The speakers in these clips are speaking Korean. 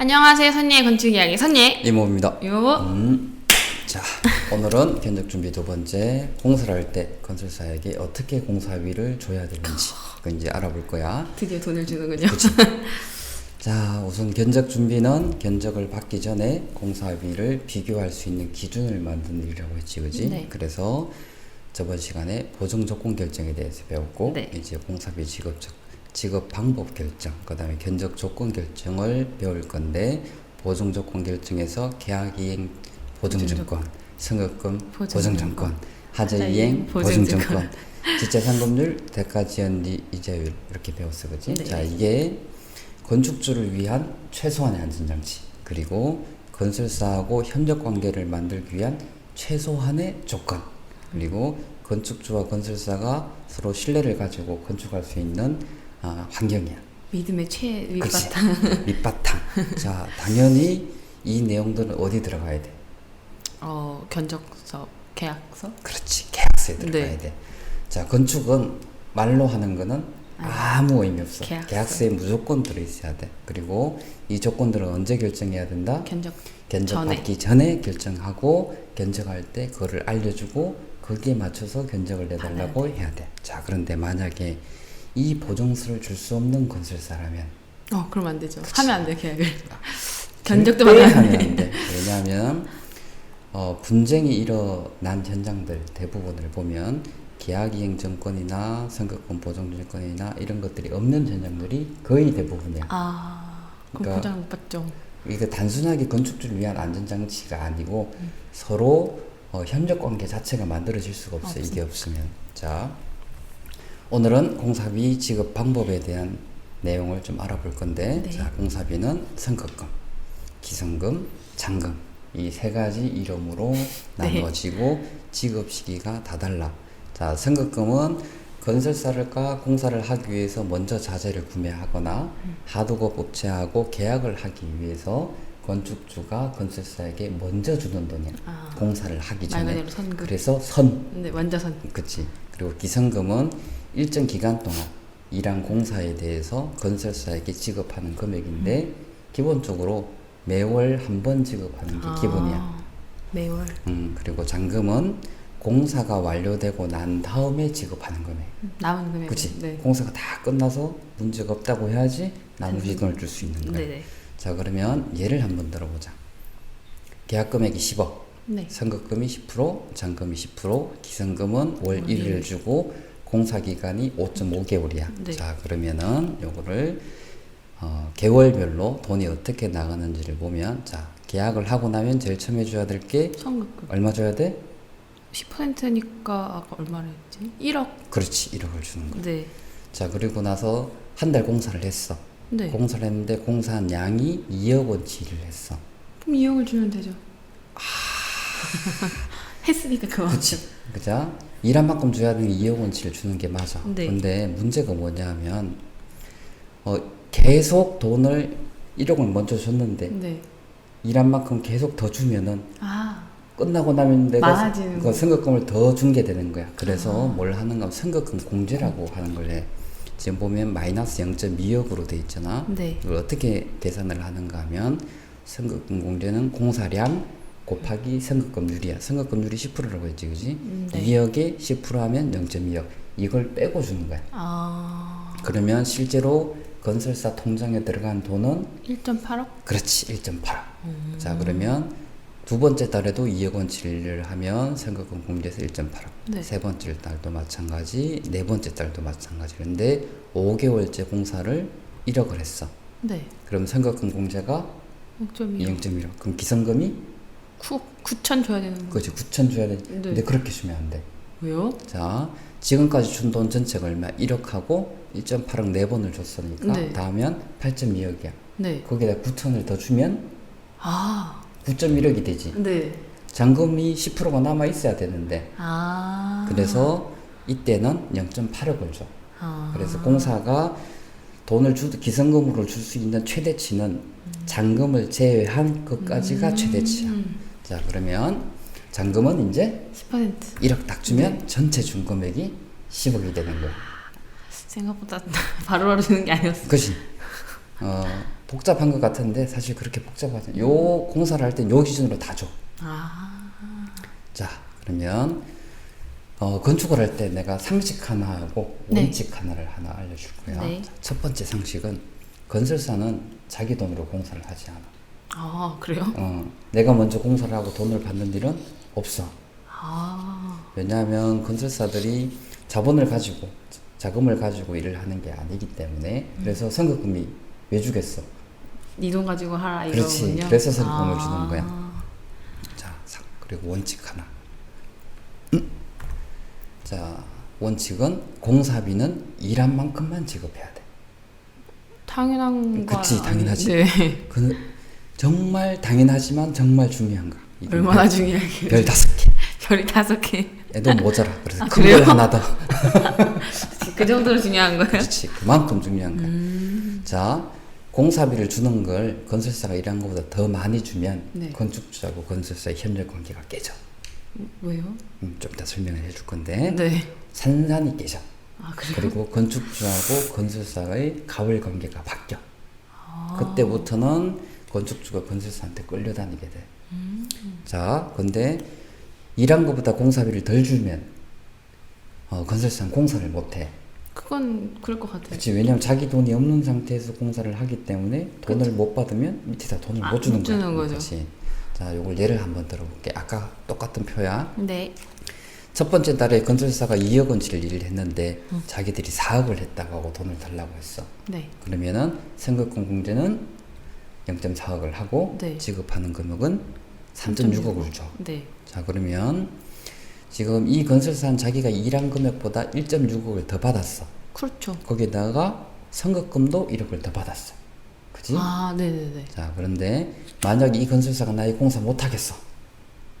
안녕하세요. 선예의 건축 이야기 선예. 이모입니다. 요. 음, 자, 오늘은 견적 준비 두 번째 공사를 할 때 건설사에게 어떻게 공사비를 줘야 되는지 그 이제 알아볼 거야. 드디어 돈을 주는군요. 자, 우선 견적 준비는 견적을 받기 전에 공사비를 비교할 수 있는 기준을 만드는 일이라고 했지, 그지? 네. 그래서 저번 시간에 보증 조건 결정에 대해서 배웠고 네. 이제 공사비 지급 적- 지급 방법 결정, 그 다음에 견적 조건 결정을 배울 건데 보증 조건 결정에서 계약 이행 보증 증권, 승급금 보증 증권, 보증증권, 하자 이행 이행 보증 증권, 지자 상급률, 대가 지연리 이자율 이렇게 배웠어, 그지? 네. 자, 이게 건축주를 위한 최소한의 안전 장치 그리고 건설사하고 협력 관계를 만들기 위한 최소한의 조건 그리고 건축주와 건설사가 서로 신뢰를 가지고 건축할 수 있는 아, 환경이야. 믿음의 최? 밑바탕. 밑바탕. 자, 당연히 이 내용들은 어디 들어가야 돼? 어 견적서 계약서. 그렇지. 계약서에 들어가야 네. 돼. 자, 건축은 말로 하는 거는 아무 의미 없어. 계약서. 계약서 에 무조건 들어있어야 돼. 그리고 이 조건들은 언제 결정해야 된다? 견적. 견적 전에. 받기 전에 결정하고 견적할 때 그거를 알려주고 거기에 맞춰서 견적을 내달라고 해야 돼. 자, 그런데 만약에 이 보증서를 줄 수 없는 건설사라면 어 그럼 안 되죠. 하면 안 돼 계약을. 견적도 절대 받아야 하면 돼. 안 돼. 왜냐하면 어, 분쟁이 일어난 현장들 대부분을 보면 계약이행 정권이나 선거권 보증증권이나 이런 것들이 없는 현장들이 거의 대부분이야. 아 그럼 그러니까 보장 못 받죠. 이게 단순하게 건축주를 위한 안전장치가 아니고 서로 어, 협력 관계 자체가 만들어질 수가 없어요. 이게 없으면. 자, 오늘은 공사비 지급 방법에 대한 내용을 좀 알아볼 건데, 네. 자, 공사비는 선급금, 기성금, 잔금 이 세 가지 이름으로 네. 나누어지고 지급 시기가 다 달라. 자, 선급금은 건설사를까 공사를 하기 위해서 먼저 자재를 구매하거나 하도급 업체하고 계약을 하기 위해서 건축주가 건설사에게 먼저 주는 돈이야. 아. 공사를 하기 말 전에. 그래서 선, 네 완자선. 그치. 그리고 기성금은 일정 기간 동안 일한 공사에 대해서 건설사에게 지급하는 금액인데 기본적으로 매월 한 번 지급하는 게 아, 기본이야. 매월. 음, 그리고 잔금은 공사가 완료되고 난 다음에 지급하는 금액. 남은 금액. 그치? 네. 공사가 다 끝나서 문제가 없다고 해야지 나머지 돈을 줄 수 있는 거야. 네네. 자, 그러면 예를 한번 들어보자. 계약 금액이 10억, 네. 선급금이 10%, 잔금이 10%, 기성금은 월월 1일 주고 공사 기간이 5.5개월이야. 네. 자, 그러면은 요거를 어, 개월별로 돈이 어떻게 나가는지를 보면 자, 계약을 하고 나면 제일 처음 해줘야 될게 선급금. 얼마 줘야 돼? 10%니까 아까 얼마를 했지? 1억. 그렇지, 1억을 주는 거야. 네. 자, 그리고 나서 한 달 공사를 했어. 네. 공사를 했는데 공사한 양이 2억 원치를 했어. 그럼 2억을 주면 되죠. 아. 했으니까 그만. 그치? 그자? 일한 만큼 줘야 되는 2억 원치를 주는 게 맞아. 네. 근데 문제가 뭐냐면, 어, 계속 돈을 1억을 먼저 줬는데, 네. 일한 만큼 계속 더 주면은, 아. 끝나고 나면 내가 그 거. 선거금을 더 준 게 되는 거야. 그래서 아. 뭘 하는가 하면 선거금 공제라고 하는 걸 해. 지금 보면 마이너스 0.2억으로 돼 있잖아. 네. 이걸 어떻게 계산을 하는가 하면 선거금 공제는 공사량 곱하기 선거금률이야. 선거금률이 10%라고 했지, 그지? 음, 네. 2억에 10% 하면 0.2억. 이걸 빼고 주는 거야. 아. 그러면 실제로 건설사 통장에 들어간 돈은 1.8억? 그렇지 1.8억. 음. 자 그러면 두 번째 달에도 2억 원치를 하면 선거금 공제에서 1.8억. 네. 세 번째 달도 마찬가지, 네 번째 달도 마찬가지. 그런데 5개월째 공사를 1억을 했어. 네. 그럼 선거금 공제가 0.2억. 0.1억. 그럼 기성금이 9, 9천 줘야 되는 거. 그렇지 9천 줘야 돼. 네. 근데 그렇게 주면 안 돼. 왜요? 자 지금까지 준 돈 전체가 얼마? 1억하고 1.8억 네 번을 줬으니까 네. 다 하면 8.2억이야. 네. 거기다 9천을 더 주면 아. 9.1억이 되지. 네. 잔금이 10%가 남아 있어야 되는데 아. 그래서 이때는 0.8억을 줘. 아. 그래서 공사가 돈을 주 기성금으로 줄 수 있는 최대치는 잔금을 제외한 것까지가 최대치야. 음. 자 그러면 잔금은 이제 10%. 1억 딱 주면 네. 전체 준 금액이 10억이 되는 거야. 생각보다 바로바로 주는 게 아니었어. 그지? 어, 복잡한 것 같은데 사실 그렇게 복잡하지. 요 공사를 할 땐 요 기준으로 다 줘. 아, 자, 그러면 어, 건축을 할 때 내가 상식 하나 하고 네. 원칙 하나를 하나 알려줄 거야. 네. 자, 첫 번째 상식은 건설사는 자기 돈으로 공사를 하지 않아. 아 그래요? 어, 내가 먼저 공사를 하고 돈을 받는 일은 없어. 아, 왜냐하면 건설사들이 자본을 가지고 자금을 가지고 일을 하는 게 아니기 때문에 그래서 선급금이 왜 주겠어? 네 돈 가지고 하라 그렇지. 이거군요. 그래서 선금을 아. 주는 거야. 자, 상- 그리고 원칙 하나. 음. 자, 원칙은 공사비는 일한 만큼만 지급해야 돼. 당연한 거. 그치, 당연하지. 네. 그 정말 당연하지만 정말 중요한 거. 얼마나 중요하게. 별 다섯 개. 별이 다섯 개. 애도 모자라. 그래서 아, 큰 그래요? 걸 하나 더. 그 정도로 중요한 거예요? 그렇지. 그만큼 중요한 거야. 음. 자, 공사비를 주는 걸 건설사가 일한 것보다 더 많이 주면 네. 건축주하고 건설사의 협력 관계가 깨져. 왜요? 음, 좀 이따 설명을 해줄 건데 네. 산산이 깨져. 아 그래요? 그리고 건축주하고 건설사의 가월 관계가 바뀌어. 아. 그때부터는 건축주가 건설사한테 끌려다니게 돼. 음. 자, 근데 일한 것보다 공사비를 덜 주면 어, 건설사는 공사를 못 해. 그건 그럴 것 같아요. 그렇지. 왜냐면 자기 돈이 없는 상태에서 공사를 하기 때문에 돈을 못 받으면 밑에다 돈을 아, 못 주는. 주는 거죠. 그렇지. 자, 요걸 예를 한번 들어볼게. 아까 똑같은 표야. 네. 첫 번째 달에 건설사가 2억 원치를 일을 했는데 음. 자기들이 4억을 했다고 하고 돈을 달라고 했어. 네. 그러면은 생각금 공제는 0.4억을 하고 네. 지급하는 금액은 3.6억을 줘. 네. 자, 그러면 지금 이 건설사는 자기가 일한 금액보다 1.6억을 더 받았어. 그렇죠. 거기다가 선급금도 1억을 더 받았어. 그지? 아, 네네네. 자, 그런데 만약 이 건설사가 나의 공사 못 하겠어.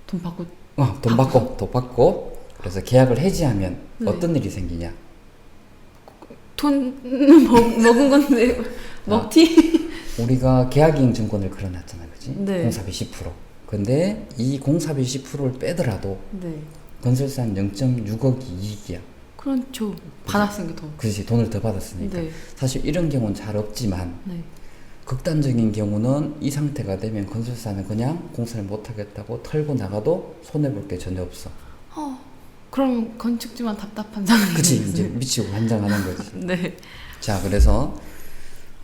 돈 받고 어, 돈 받고, 돈 받고, 그래서 계약을 해지하면 네. 어떤 일이 생기냐? 돈 먹, 먹은 건데 먹튀. 우리가 계약이행 증권을 걸어놨잖아, 그지? 네. 공사비 10%. 근데 이 공사비 10%를 빼더라도 네. 건설사는 0.6억이 이익이야. 그렇죠. 받았으니까 더. 그지 돈을 더 받았으니까. 네. 사실 이런 경우는 잘 없지만 네. 극단적인 경우는 이 상태가 되면 건설사는 그냥 공사를 못 하겠다고 털고 나가도 손해 볼 게 전혀 없어. 어. 그럼 건축주만 답답한 상황이. 그치 이제 미치고 환장하는 거지. 네. 자 그래서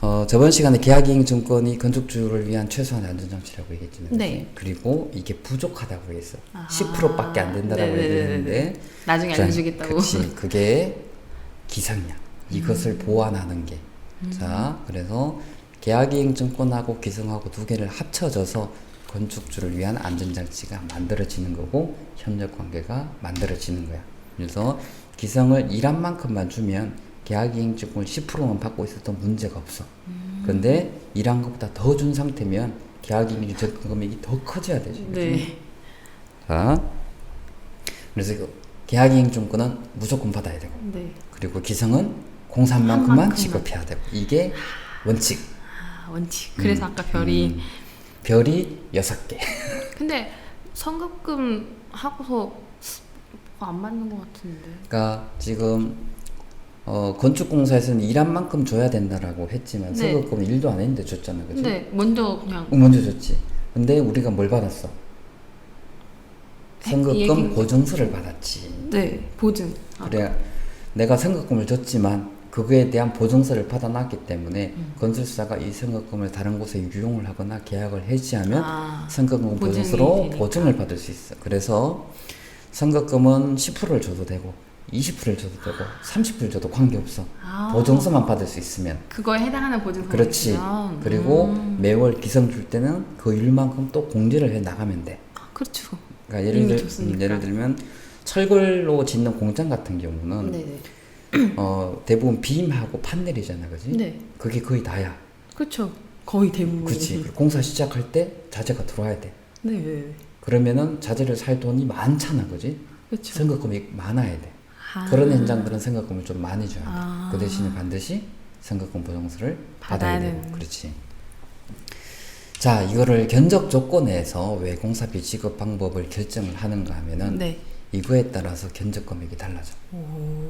어, 저번 시간에 계약이행 증권이 건축주를 위한 최소한의 안전장치라고. 그치? 네. 그리고 이게 부족하다고 얘기했어. 아. 10%밖에 안 된다라고 네네네네. 얘기했는데 나중에 자, 알려주겠다고. 그치 그게 기상이야. 이것을 음. 보완하는 게. 자 그래서 계약이행 증권하고 기성하고 두 개를 합쳐져서 건축주를 위한 안전장치가 만들어지는 거고 협력 관계가 만들어지는 거야. 그래서 기성을 일한 만큼만 주면 계약이행 증권을 10%만 받고 있어도 문제가 없어. 음. 그런데 일한 것보다 더 준 상태면 계약이행 증권 금액이 더 커져야 되지. 그치? 네. 자, 그래서 이거 계약이행 증권은 무조건 받아야 되고 네. 그리고 기성은 공산만큼만 만큼만. 지급해야 되고 이게 원칙. 아, 원칙. 그래서 아까 별이 음, 별이 여섯 개. 근데 성급금 하고서 안 맞는 것 같은데. 그러니까 지금 어, 건축공사에서는 일한 만큼 줘야 된다라고 했지만 네. 서급금은 일도 안 했는데 줬잖아, 그지? 근데 먼저 그냥 어, 먼저 줬지. 근데 우리가 뭘 받았어? 이 선급금 보증서를 받았지. 네 보증. 아, 그래 내가 선급금을 줬지만 그거에 대한 보증서를 받아놨기 때문에 음. 건설사가 이 선급금을 다른 곳에 유용을 하거나 계약을 해지하면 아, 선급금 보증이 보증서로 되니까. 보증을 받을 수 있어. 그래서 선급금은 10%를 줘도 되고 20%를 줘도 되고 30%를 줘도 관계없어. 아. 보증서만 받을 수 있으면. 그거에 해당하는 보증서. 그렇지. 그리고 음. 매월 기성 줄 때는 그 일만큼 또 공제를 해 나가면 돼. 아, 그렇죠. 그러니까 예를, 들. 음, 예를 들면 철골로 짓는 공장 같은 경우는 네네. 어, 대부분 빔하고 판넬이잖아, 그지? 네. 그게 거의 다야. 그렇죠. 거의 대부분. 그치. 그리고 공사 시작할 때 자재가 들어와야 돼. 네. 네. 그러면은 자재를 살 돈이 많잖아, 그지? 그렇죠. 선급금이 많아야 돼. 아. 그런 현장들은 선급금을 좀 많이 줘야 돼. 아. 그 대신에 반드시 선급금 보증서를 받아야 받아야 되고. 그렇지. 자, 이거를 견적 조건에서 왜 공사비 지급 방법을 결정을 하는가 하면은 네. 이거에 따라서 견적 금액이 달라져. 오.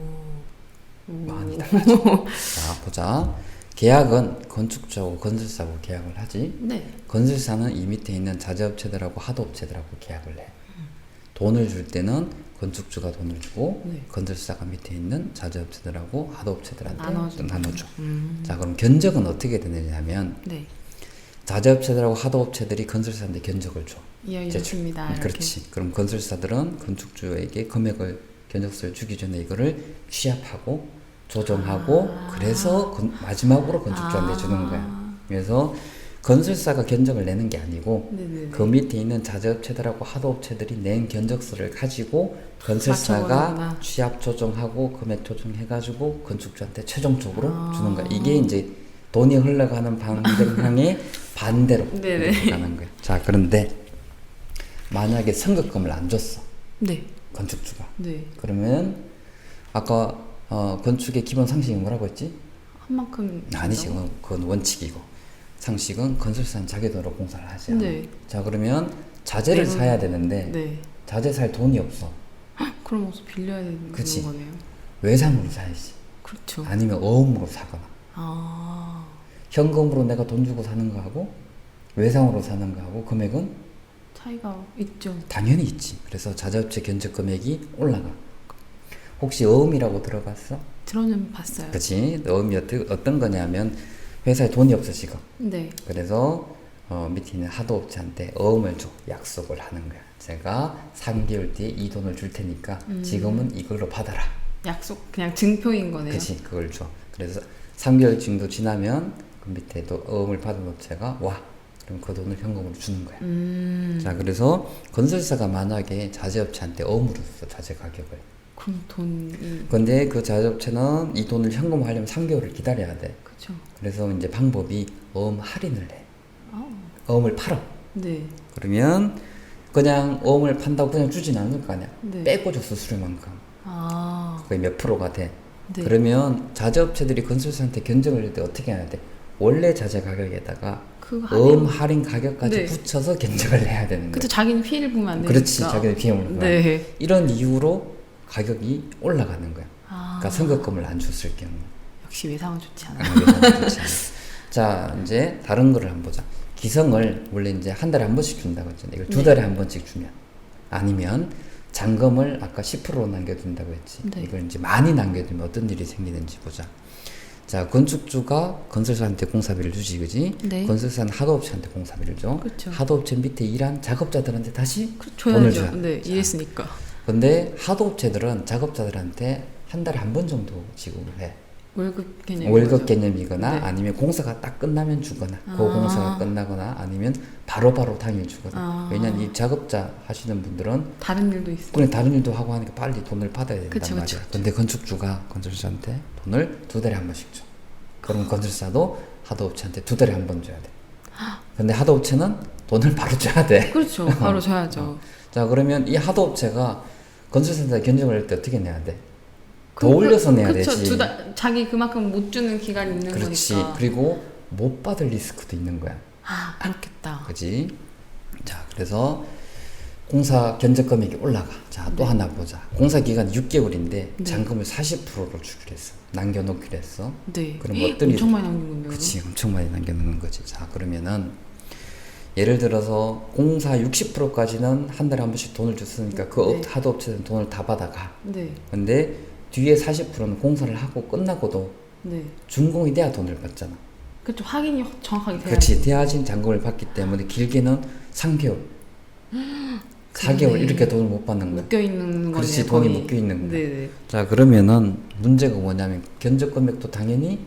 많이 달라져. 자, 보자. 계약은 건축주하고 건설사하고 계약을 하지. 네. 건설사는 이 밑에 있는 자재업체들하고 하도업체들하고 계약을 해. 돈을 줄 때는 건축주가 돈을 주고 네. 건설사가 밑에 있는 자재업체들하고 하도업체들한테 나눠준다. 나눠줘. 음. 자 그럼 견적은 어떻게 되느냐면 네. 자재업체들하고 하도업체들이 건설사한테 견적을 줘. 예, 이렇습니다. 음. 그렇지. 그럼 건설사들은 건축주에게 금액을 견적서를 주기 전에 이거를 취합하고 조정하고 아. 그래서 건- 마지막으로 건축주한테 주는 거야. 그래서 건설사가 견적을 내는 게 아니고 네네. 그 밑에 있는 자재업체들하고 하도업체들이 낸 견적서를 가지고 건설사가. 취합 조정하고 금액 조정해가지고 건축주한테 최종적으로 아. 주는 거야. 이게 이제 돈이 흘러가는 방향의 반대로 가는 거야. 자 그런데 만약에 선급금을 안 줬어 네. 건축주가 네. 그러면 아까 어, 건축의 기본 상식이 뭐라고 했지? 한 만큼. 아니지 그건 원칙이고 상식은 건설사는 자기 돈으로 공사를 하지 않아. 네. 자 그러면 자재를 내가- 사야 되는데 네. 자재 살 돈이 없어. 그럼 어서 빌려야 되는 그치. 거네요. 외상으로 사야지. 그렇죠. 아니면 어음으로 사거나. 아. 현금으로 내가 돈 주고 사는 거하고 외상으로 사는 거하고 금액은 차이가 있죠. 당연히 있지. 그래서 자재업체 견적 금액이 올라가. 혹시 어음이라고 들어봤어? 들어는 봤어요. 그렇지. 어음이 어떤 거냐면 회사에 돈이 없어 지금. 네. 그래서 어, 밑에 있는 하도업체한테 어음을 줘 약속을 하는 거야. 제가 3개월 뒤에 이 돈을 줄 테니까 음. 지금은 이걸로 받아라. 약속 그냥 증표인 거네요. 그치 그걸 줘. 그래서 3개월 정도 지나면 그 밑에 또 어음을 받은 업체가 와. 그럼 그 돈을 현금으로 주는 거야. 음. 자 그래서 건설사가 만약에 자재업체한테 어음으로 줬어 자재 가격을. 그럼 돈이 근데 그 자재업체는 이 돈을 현금화하려면 3개월을 기다려야 돼. 그죠. 그래서 이제 방법이 어음 할인을 해. 아. 어음을 팔아. 네. 그러면 그냥 어음을 판다고 그냥 주진 않을 거 아니야. 네. 빼고 줬어 수료만큼. 아. 그게 몇 프로가 돼. 네. 그러면 자재업체들이 건설사한테 견적을 낼때 어떻게 해야 돼? 원래 자재 가격에다가 그 어음 할인. 할인 가격까지 네. 붙여서 견적을 내야 되는 그때 거야. 자기는 피해를 보면 안 되니까. 그렇지, 자기는 비용을 네. 네. 이런 이유로 가격이 올라가는 거야. 아. 그러니까 선급금을 안 줬을 경우. 역시 외상은 좋지 않아. 아, 외상은 좋지 않아. 자, 이제 다른 거를 한번 보자. 기성을 원래 이제 한 달에 한 번씩 준다고 했잖아. 이걸 두 네. 달에 한 번씩 주면 아니면 잔금을 아까 10% 남겨둔다고 했지. 네. 이걸 이제 많이 남겨두면 어떤 일이 생기는지 보자. 자, 건축주가 건설사한테 공사비를 주지, 그지? 네. 건설사는 하도업체한테 공사비를 줘. 그렇죠. 하도업체 밑에 일한 작업자들한테 다시 그 돈을. 줘야 네. 자. 이해했으니까. 근데 하도업체들은 작업자들한테 한 달에 한 번 정도 지급을 해. 월급 개념. 월급 개념이거나 네. 아니면 공사가 딱 끝나면 주거나 그 아. 공사가 끝나거나 아니면 바로 바로 당일 주거나 아. 왜냐면 이 작업자 하시는 분들은 다른 일도 있어. 그냥 다른 일도 하고 하니까 빨리 돈을 받아야 된단 그쵸, 말이야 그쵸. 근데 건축주가 건설사한테 돈을 두 달에 한 번씩 줘 그러면 건설사도 하도업체한테 두 달에 한 번 줘야 돼 근데 하도업체는 돈을 바로 줘야 돼 그렇죠. 바로 줘야죠. 자 그러면 이 하도업체가 건설사한테 견적을 낼때 어떻게 내야 돼? 더 그- 올려서 내야 그쵸. 되지 두 달, 자기 그만큼 못 주는 기간이 있는 그렇지 거니까. 그리고 못 받을 리스크도 있는 거야 아, 그렇겠다. 그지? 자, 그래서 공사 견적 금액이 올라가. 자, 또 네. 하나 보자. 공사 기간 6개월인데 네. 잔금을 40%로 주기로 했어. 남겨놓기로 했어. 네. 그럼 헉, 어떤 엄청 많이 건데요. 그치, 엄청 많이 남겨놓는 거지. 자, 그러면은 예를 들어서 공사 60%까지는 한 달에 한 번씩 돈을 줬으니까 그 업- 네. 하도 업체는 돈을 다 받아가. 네. 근데 뒤에 40%는 공사를 하고 끝나고도 네. 준공이 돼야 돈을 받잖아. 그렇죠. 확인이 정확하게 돼야 그렇지 돼야지 잔금을 받기 때문에 길게는 3개월, 4개월 이렇게 돈을 못 받는 거야. 묶여 있는 거네요. 그렇지 돈이. 묶여 있는 거야. 네, 자 그러면은 문제가 뭐냐면 견적 금액도 당연히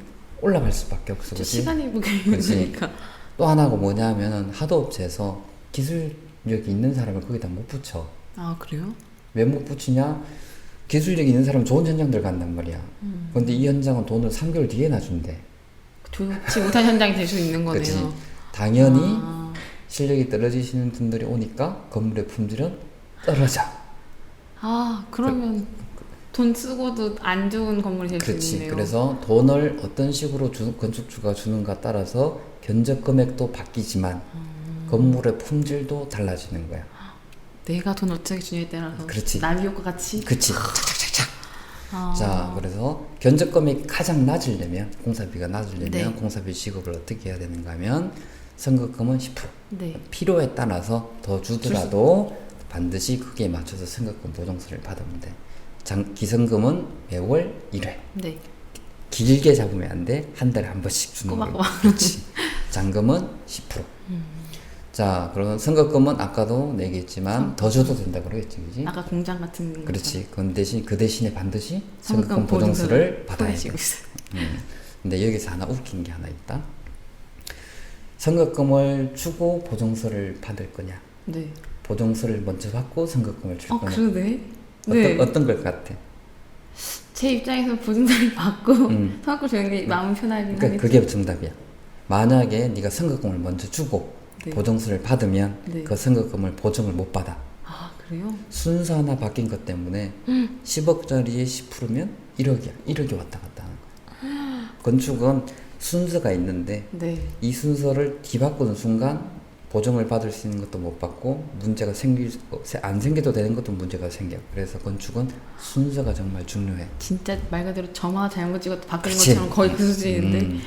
올라갈 수밖에 없어, 네. 그렇지? 시간이 묶여. 있으니까. 또 하나가 뭐냐면은 하도 업체에서 기술력이 있는 사람을 거기다 못 붙여. 아 그래요? 왜 못 붙이냐? 기술력이 있는 사람은 좋은 현장들 간단 말이야. 음. 근데 이 현장은 돈을 3개월 뒤에 놔준대. 좋지 못한 현장이 될 수 있는 거네요. 그렇지. 당연히 아, 실력이 떨어지시는 분들이 오니까 건물의 품질은 떨어져. 아 그러면 돈 쓰고도 안 좋은 건물이 될수 그렇지. 있네요. 그래서 돈을 어떤 식으로 주, 건축주가 주는가 따라서 견적 금액도 바뀌지만 음. 건물의 품질도 달라지는 거야. 내가 돈 어떻게 주냐에 따라서 그렇지. 나비 효과 같이 그치. 착착착착. 아. 자, 그래서 견적금이 가장 낮으려면 공사비가 낮으려면 네. 공사비 지급을 어떻게 해야 되는가 하면 선급금은 10% 네. 필요에 따라서 더 주더라도 반드시 그게 맞춰서 선급금 보정서를 받으면 돼. 장, 기성금은 매월 1회. 네. 길게 잡으면 안 돼. 한 달에 한 번씩 주는 거. 꼬박꼬박. 그렇지. 잔금은 10%. 자, 그러면 선급금은 아까도 내겠지만 더 줘도 된다 그러겠지, 그지? 아까 공장 같은 거. 그렇지. 그 대신 그 대신에 반드시 성금 선급금 보정서를 받아야 돼. 음. 근데 여기서 하나 웃긴 게 하나 있다. 선급금을 주고 보정서를 받을 거냐? 네. 보정서를 먼저 받고 선급금을 줄 어 거냐? 그러네. 어떤 네. 어떤 걸 같아? 제 입장에서 보증서를 받고 음. 성과 주는 게 마음 편하긴 그러니까. 그게 정답이야. 만약에 네가 선급금을 먼저 주고 네. 보정서를 받으면 네. 그 선급금을 보정을 못 받아. 아 그래요? 순서 하나 바뀐 것 때문에 음. 10억짜리에 10%면 1억이야. 1억이 왔다 갔다 하는 거야. 건축은 순서가 있는데 네. 이 순서를 뒤바꾸는 순간 보정을 받을 수 있는 것도 못 받고 문제가 생길 어, 세- 안 생겨도 되는 것도 문제가 생겨. 그래서 건축은 순서가 정말 중요해. 진짜 말 그대로 점화 잘못 찍어도 바뀌는. 것처럼 거의 그 수준인데. 음.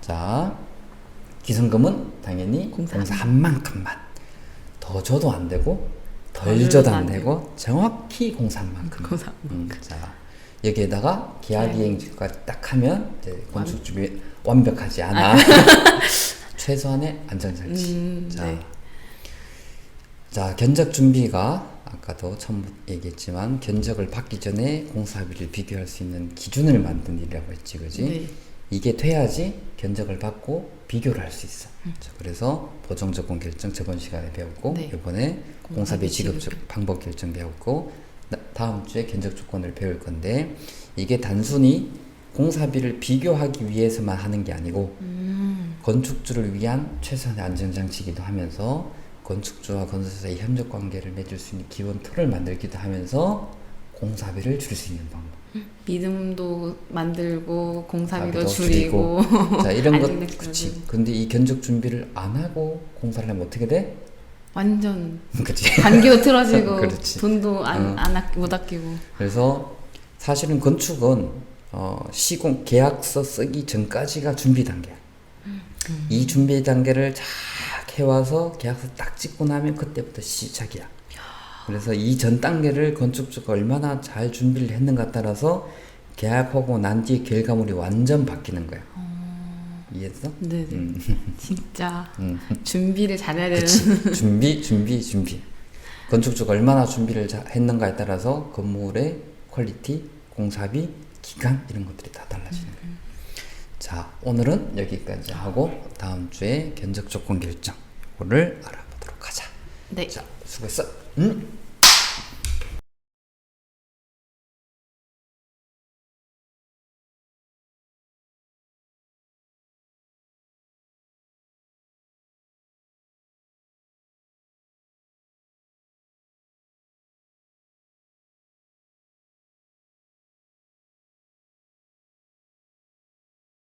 자, 기성금은 당연히 공사. 공사한 만큼만 더 줘도 안 되고 덜덜 줘도 안안 되고 정확히 공사한 만큼. 공사. 음, 자, 여기에다가 계약 계약 이행까지 딱 하면 이제 건축 준비 완벽하지 않아. 최소한의 안전장치. 음, 자, 네. 자 견적 준비가 아까도 처음 얘기했지만 견적을 받기 전에 공사비를 비교할 수 있는 기준을 만든 일이라고 했지, 그지? 네. 이게 돼야지 견적을 받고 비교를 할 수 있어. 자, 그래서 보정 조건 결정 저번 시간에 배웠고 네. 이번에 공사비 지급. 조- 방법 결정 배웠고 나- 다음 주에 견적 조건을 배울 건데 이게 단순히 공사비를 비교하기 위해서만 하는 게 아니고 음. 건축주를 위한 최소한의 안전장치이기도 하면서 건축주와 건설사의 협력 관계를 맺을 수 있는 기본 틀을 만들기도 하면서 공사비를 줄일 수 있는 방법. 믿음도 만들고 공사비도 공사비도 줄이고. 자 이런 것 그렇지. 근데 이 견적 준비를 안 하고 공사를 하면 어떻게 돼? 완전 그렇지. 단기도 틀어지고 그렇지. 돈도 안, 응. 안 아끼, 못 아끼고. 그래서 사실은 건축은 어, 시공 계약서 쓰기 전까지가 준비 단계야. 이 준비 단계를 쫙 해와서 계약서 딱 찍고 나면 그때부터 시작이야. 그래서 이 전 단계를 건축주가 얼마나 잘 준비를 했는가 따라서 계약하고 난 뒤에 결과물이 완전 바뀌는 거야. 이해했어? 네. 음. 진짜 음. 준비를 잘해야 되는. 그치. 준비, 준비, 준비. 건축주가 얼마나 준비를 자- 했는가에 따라서 건물의 퀄리티, 공사비, 기간 이런 것들이 다 달라지는 거예요. 자, 오늘은 여기까지 하고 다음 주에 견적 조건 결정 이거를 알아보도록 하자. 네. 자, 수고했어. 음.